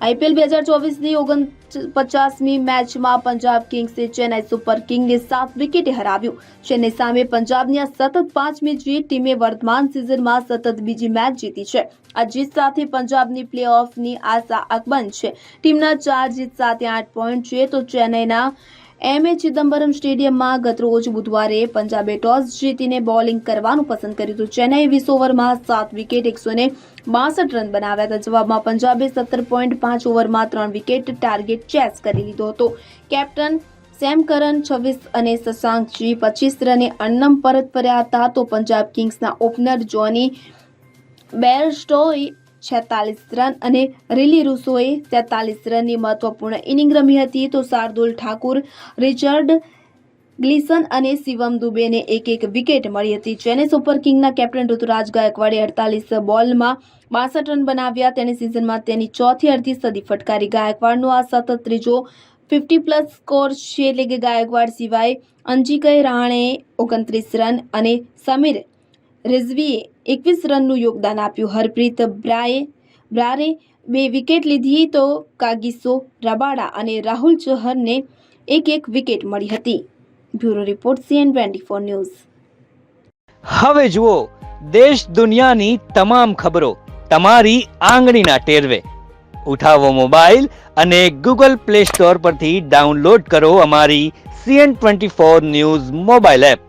IPL બે હજાર ચોવીસની ઓગણપચાસમી મેચમાં પંજાબ કિંગ્સે ચેન્નાઈ સુપર કિંગને સાત વિકેટે હરાવ્યું. ચેન્નઈ સામે પંજાબની આ સતત પાંચમી જીત ટીમે વર્તમાન સિઝનમાં સતત બીજી મેચ જીતી છે. આ જીત સાથે પંજાબની પ્લે ઓફની આશા અકબંધ છે. ટીમના ચાર જીત સાથે આઠ પોઈન્ટ છે. તો ચેન્નઈના એમ એ ચિદમ્બરમ સ્ટેડિયમમાં ગતરોજ બુધવારે પંજાબે ટોસ જીતીને બોલિંગ કરવાનું પસંદ કર્યું હતું. ચેન્નાઈ વીસ ઓવરમાં સાત વિકેટ એકસો ને રન બનાવ્યા હતા. જવાબમાં પંજાબે સત્તર પોઈન્ટ પાંચ ઓવરમાં ત્રણ વિકેટ ટાર્ગેટ ચેસ કરી લીધો હતો. કેપ્ટન સેમ કરન છવ્વીસ અને શશાંકજી પચીસ રને અન્નમ પરત ફર્યા હતા. તો પંજાબ કિંગ્સના ઓપનર જોની બેરસ્ટોએ છેતાલીસ રન અને રિલી રૂસોએ તેતાલીસ રનની મહત્વપૂર્ણ ઇનિંગ રમી હતી. તો શાર્દુલ ઠાકુર, રિચર્ડ ગ્લિસન અને શિવમ દુબેને એક એક વિકેટ મળી હતી. ચેન્નઈ સુપર કિંગના કેપ્ટન ઋતુરાજ ગાયકવાડે અડતાલીસ બોલમાં બાસઠ રન બનાવ્યા. તેની સિઝનમાં તેની ચોથી અડધી સદી ફટકારી. ગાયકવાડનો આ સતત ત્રીજો ફિફ્ટી પ્લસ સ્કોર છે. એટલે કે ગાયકવાડ સિવાય અંજિકય રાણે ઓગણત્રીસ રન અને સમીર રિઝવીએ એકવીસ રનનું યોગદાન આપ્યું. હરપ્રીત બ્રાએ બ્રારે બે વિકેટ લીધી તો કાગીસો રબાડા અને રાહુલ ચહરને એક એક વિકેટ મળી હતી. Bureau report CN twenty four news. હવે જુઓ, દેશ દુનિયાની તમામ ખબરો તમારી આંગળીના ટેરવે. ઉઠાવો મોબાઈલ અને ગૂગલ પ્લે સ્ટોર પરથી ડાઉનલોડ કરો અમારી CN twenty four news mobile app.